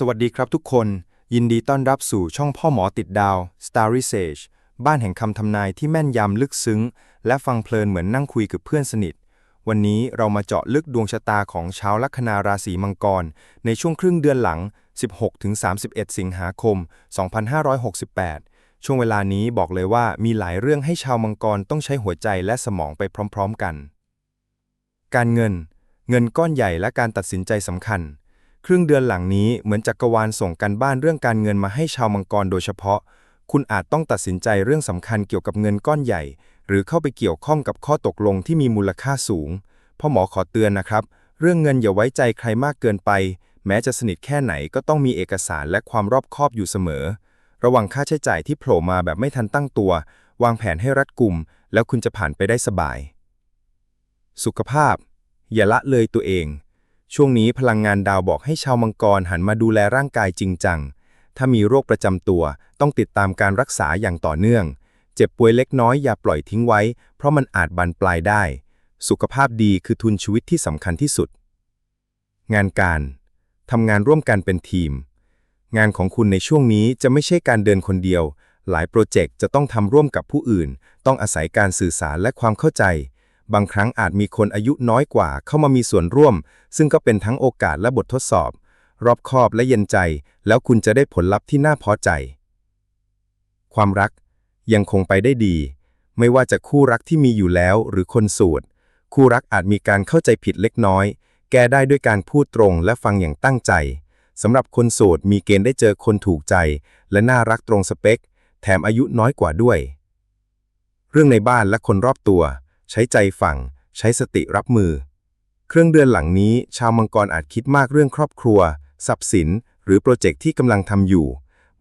สวัสดีครับทุกคน ยินดีต้อนรับสู่ช่องพ่อหมอติดดาว Starry Sage บ้านแห่งคำทำนายที่แม่นยำลึกซึ้ง และฟังเพลินเหมือนนั่งคุยกับเพื่อนสนิท วันนี้เรามาเจาะลึกดวงชะตาของชาวลัคนาราศีมังกร ในช่วงครึ่งเดือนหลัง 16-31 สิงหาคม 2568 ช่วงเวลานี้บอกเลยว่ามีหลายเรื่องให้ชาวมังกรต้องใช้หัวใจและสมองไปพร้อม ๆ กัน การเงิน เงินก้อนใหญ่และการตัดสินใจสำคัญ ครึ่งเดือนหลังนี้เหมือนจักรวาลส่งกันบ้านเรื่องการเงินมาให้ชาวมังกรโดยเฉพาะ คุณอาจต้องตัดสินใจเรื่องสำคัญเกี่ยวกับเงินก้อนใหญ่ หรือเข้าไปเกี่ยวข้องกับข้อตกลงที่มีมูลค่าสูงพ่อหมอขอเตือนนะครับ เรื่องเงินอย่าไว้ใจใครมากเกินไป แม้จะสนิทแค่ไหนก็ต้องมีเอกสารและความรอบคอบอยู่เสมอ ระวังค่าใช้จ่ายที่โผล่มาแบบไม่ทันตั้งตัว วางแผนให้รัดกุม แล้วคุณจะผ่านไปได้สบาย สุขภาพ อย่าละเลยตัวเอง ช่วงนี้พลังงานดาวบอกให้ชาวมังกรหันมาดูแลร่างกายจริงจัง ถ้ามีโรคประจำตัว ต้องติดตามการรักษาอย่างต่อเนื่อง เจ็บป่วยเล็กน้อยอย่าปล่อยทิ้งไว้ เพราะมันอาจบานปลายได้ สุขภาพดีคือทุนชีวิตที่สำคัญที่สุด งานการทำงานร่วมกันเป็นทีม งานของคุณในช่วงนี้จะไม่ใช่การเดินคนเดียว หลายโปรเจกต์จะต้องทำร่วมกับผู้อื่น ต้องอาศัยการสื่อสารและความเข้าใจ บางครั้งอาจมีคนอายุน้อยกว่าเข้ามามีส่วนร่วม ซึ่งก็เป็นทั้งโอกาสและบททดสอบ รอบคอบและเย็นใจ แล้วคุณจะได้ผลลัพธ์ที่น่าพอใจ ความรักยังคงไปได้ดี ไม่ว่าจะคู่รักที่มีอยู่แล้วหรือคนโสูตร คู่รักอาจมีการเข้าใจผิดเล็กน้อย แก้ได้ด้วยการพูดตรงและฟังอย่างตั้งใจสำหรับคนโสดมีเกณฑ์ได้เจอคนถูกใจ และน่ารักตรงสเปค แถมอายุน้อยกว่าด้วย เรื่องในบ้านและคนรอบตัว ใช้ใจฟัง ใช้สติรับมือ เครื่องเดือนหลังนี้ ชาวมังกรอาจคิดมากเรื่องครอบครัว ทรัพย์สิน หรือโปรเจกต์ที่กำลังทำอยู่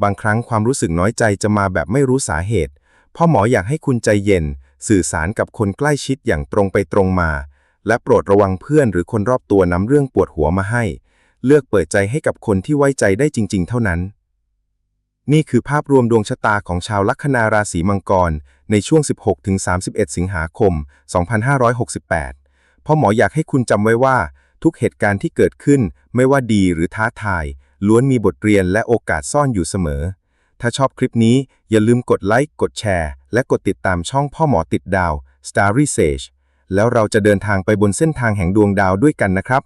บางครั้งความรู้สึกน้อยใจจะมาแบบไม่รู้สาเหตุ พ่อหมออยากให้คุณใจเย็น สื่อสารกับคนใกล้ชิดอย่างตรงไปตรงมา และโปรดระวังเพื่อนหรือคนรอบตัวนำเรื่องปวดหัวมาให้ เลือกเปิดใจให้กับคนที่ไว้ใจได้จริง ๆ เท่านั้น นี่คือภาพรวมดวงชะตาของชาวลัคนาราศีมังกร ในช่วง 16-31 สิงหาคม 2568พ่อหมออยากให้คุณจำไว้ว่า ทุกเหตุการณ์ที่เกิดขึ้นไม่ว่าดีหรือท้าทาย ล้วนมีบทเรียนและโอกาสซ่อนอยู่เสมอ ถ้าชอบคลิปนี้อย่าลืมกดไลค์ กดแชร์ และกดติดตามช่องพ่อหมอติดดาว Starry Sage แล้วเราจะเดินทางไปบนเส้นทางแห่งดวงดาวด้วยกันนะครับ